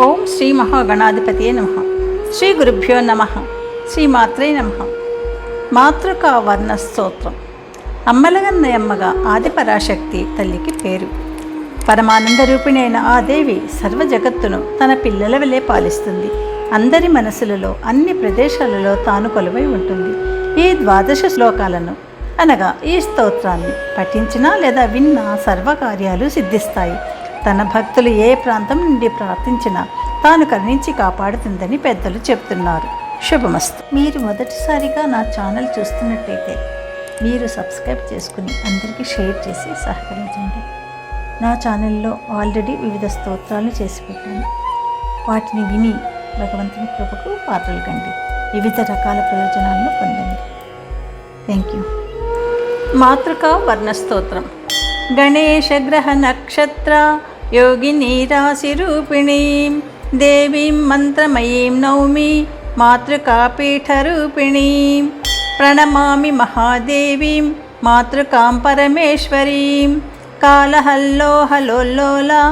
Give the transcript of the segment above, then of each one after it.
ఓం శ్రీ మహాగణాధిపతియే నమ. శ్రీ గురుభ్యో నమ. శ్రీమాత్రే నమ. మాతృకా వర్ణ స్తోత్రం అమ్మలగన్నయమ్మగా ఆదిపరాశక్తి తల్లికి పేరు. పరమానంద రూపిణైన ఆ దేవి సర్వ జగత్తును తన పిల్లల వలె పాలిస్తుంది. అందరి మనసులలో అన్ని ప్రదేశాలలో తాను కొలువై ఉంటుంది. ఈ ద్వాదశ శ్లోకాలను అనగా ఈ స్తోత్రాన్ని పఠించినా లేదా విన్నా సర్వకార్యాలు సిద్ధిస్తాయి. తన భక్తులు ఏ ప్రాంతం నుండి ప్రార్థించినా తాను కరుణించి కాపాడుతుందని పెద్దలు చెప్తున్నారు. శుభమస్తు. మీరు మొదటిసారిగా నా ఛానల్ చూస్తున్నట్టయితే మీరు సబ్స్క్రైబ్ చేసుకుని అందరికీ షేర్ చేసి సహకరించండి. నా ఛానల్లో ఆల్రెడీ వివిధ స్తోత్రాలు చేసి పెట్టాను. వాటిని విని భగవంతుని కృపకు పాత్రలు కండి. వివిధ రకాల ప్రయోజనాలను పొందండి. Thank you. మాతృకా వర్ణస్తోత్రం. గణేశగ్రహ योगिनी राशिरूपिणीं देवीं मन्त्रमयीं नौमि मातृकापीठरूपिणीं प्रणमामि महादेवीं मातृकां परमेश्वरीं कालहल्लोहलोल्लोला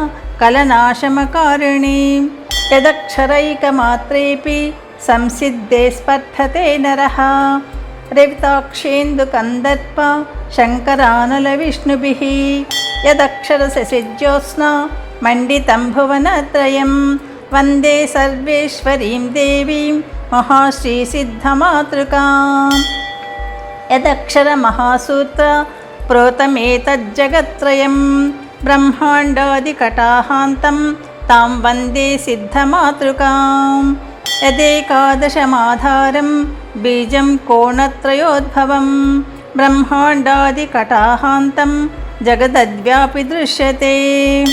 कलनाशमकारिणीं यदक्षरैकमात्रेऽपि संसिद्धे स्पर्धते नरः रविताक्षेन्दुकन्दर्प शङ्करानलविष्णुभिः यदक्षरसशिज्योत्स्ना मण्डितं भुवनत्रयं वन्दे सर्वेश्वरीं देवीं महाश्रीसिद्धमातृकां यदक्षरमहासूत्र प्रोतमेतज्जगत्त्रयं ब्रह्माण्डादिकटाहान्तं तां वन्दे सिद्धमातृकां यदेकादशमाधारं बीजं कोणत्रयोद्भवं ब्रह्माण्डादिकटाहान्तं జగదద్వ్యాపి దృశ్యతే.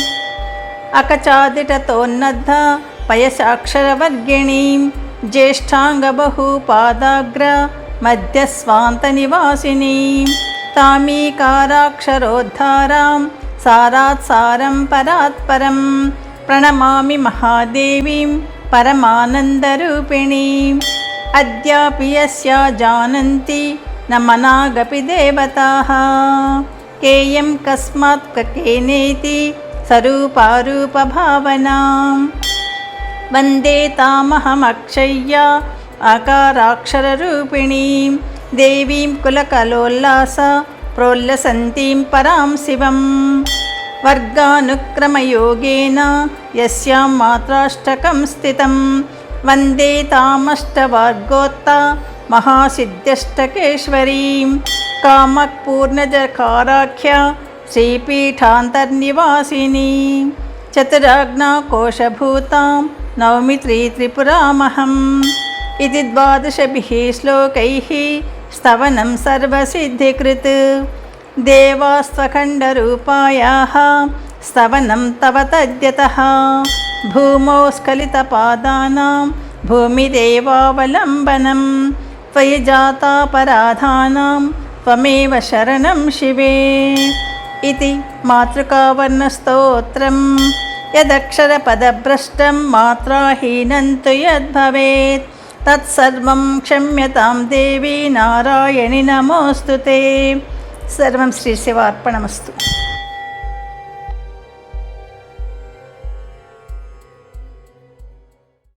అకచాదిటతోన్నద్ధ పయసాక్షరవర్గిణీం జ్యేష్ఠాంగబహుపాదాగ్ర మధ్యస్వాంతనివాసినీం. తామీకారాక్షరోద్ధారాం సారాత్ సారం పరాత్పరం ప్రణమామి మహాదేవీం పరమానందరూపిణీం. అద్యాపి యస్యా జానంతి న మనాగపి దేవతాः. కేయం కస్మాత్ కేనేతి సరూపారూపభావనాం. వందే తామహమక్షయ్య ఆకారాక్షరరూపిణీం. దేవీం కులకలోల్లాస ప్రోల్లసంతీం పరాం శివం. వర్గానుక్రమయోగేన యస్యాం మాత్రాష్టకం స్థితం. వందే తామష్టవార్గోత్త మహాసిద్ధ్యష్టకేశ్వరీం కామపూర్ణజకారాఖ్య శ్రీపీఠాంతర్నివాసిని చతురాజ్ఞాకోశభూతాం నవమి త్రీ త్రిపురామహం ఇది ద్వాదశభిः శ్లోకైः స్తవनं सर्वसिद्धिकृत् देवास्त्वखण्डरूपायाः स्तवनं तव तद्यतः भूमौ स्खलितपादानां भूमिदेवावलम्बनं त्वयिजातापराधानां त्वमेव शरणं शिवे इति मातृकावर्णस्तोत्रं यदक्षरपदभ्रष्टं मात्राहीनं तु यद्भवेत् तत्सर्वं क्षम्यतां देवी नारायणि नमोऽस्तु ते सर्वं श्रीशिवार्पणमस्तु